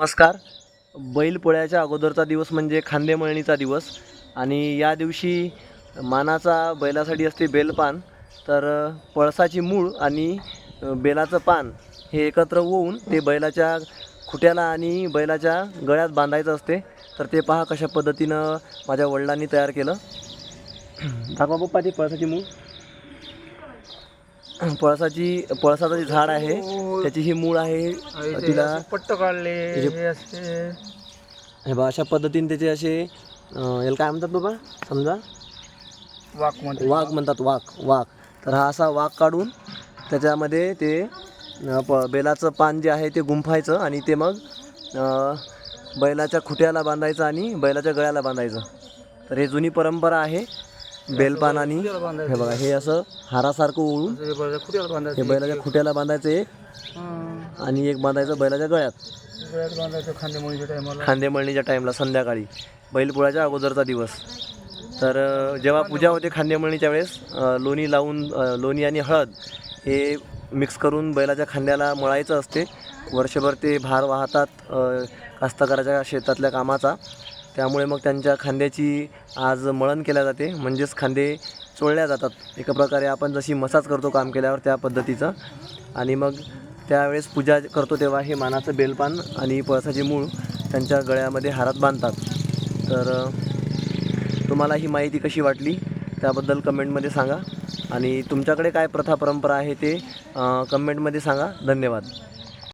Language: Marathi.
नमस्कार. बैलपोळ्याच्या अगोदरचा दिवस म्हणजे खांदेमळणीचा दिवस. आणि या दिवशी मानाचा बैलासाठी असते बेलपान. तर पळसाची मूळ आणि बेलाचं पान हे एकत्र होऊन ते बैलाच्या खुट्याला आणि बैलाच्या गळ्यात बांधायचं असते. तर ते पहा कशा पद्धतीनं माझ्या वडिलांनी तयार केलं. दाखवा पप्पा ते पळसाची मूळ. पळसाची पळसाचं जे झाड आहे त्याची ही मूळ आहे. तिला पट्ट काढले हे हे बघा अशा पद्धतीने त्याचे असे याला काय म्हणतात बाबा? समजा? वाकमध्ये वाघ म्हणतात वाघ वाघ तर हा असा वाघ काढून त्याच्यामध्ये ते प बेलाचं पान जे आहे ते गुंफायचं आणि ते मग बैलाच्या खुट्याला बांधायचं आणि बैलाच्या गळ्याला बांधायचं. तर हे जुनी परंपरा आहे. बेलपान आणि हे बघा हे असं हारासारखं ओळून हे बैलाच्या खुट्याला बांधायचं एक आणि एक बांधायचं बैलाच्या गळ्यात. खांदेमळणीच्या खांदे मळणीच्या टाईमला संध्याकाळी. बैलपोळ्याच्या अगोदरचा दिवस. तर जेव्हा पूजा होते खांदेमळणीच्या वेळेस लोणी लावून लोणी आणि हळद हे मिक्स करून बैलाच्या खांद्याला मळायचं असते. वर्षभर ते भार वाहतात कास्तकाराच्या शेतातल्या कामाचा. त्यामुळे मग त्यांच्या खांद्याची आज मळण केल्या जाते. म्हणजेच खांदे चोळल्या जातात. एका प्रकारे आपण जशी मसाज करतो काम केल्यावर त्या पद्धतीचं. आणि मग त्यावेळेस पूजा करतो तेव्हा हे मानाचं बेलपान आणि पळसाचे मूळ त्यांच्या गळ्यामध्ये हारात बांधतात. तर तुम्हाला ही माहिती कशी वाटली त्याबद्दल कमेंटमध्ये सांगा. आणि तुमच्याकडे काय प्रथा परंपरा आहे ते कमेंटमध्ये सांगा. धन्यवाद.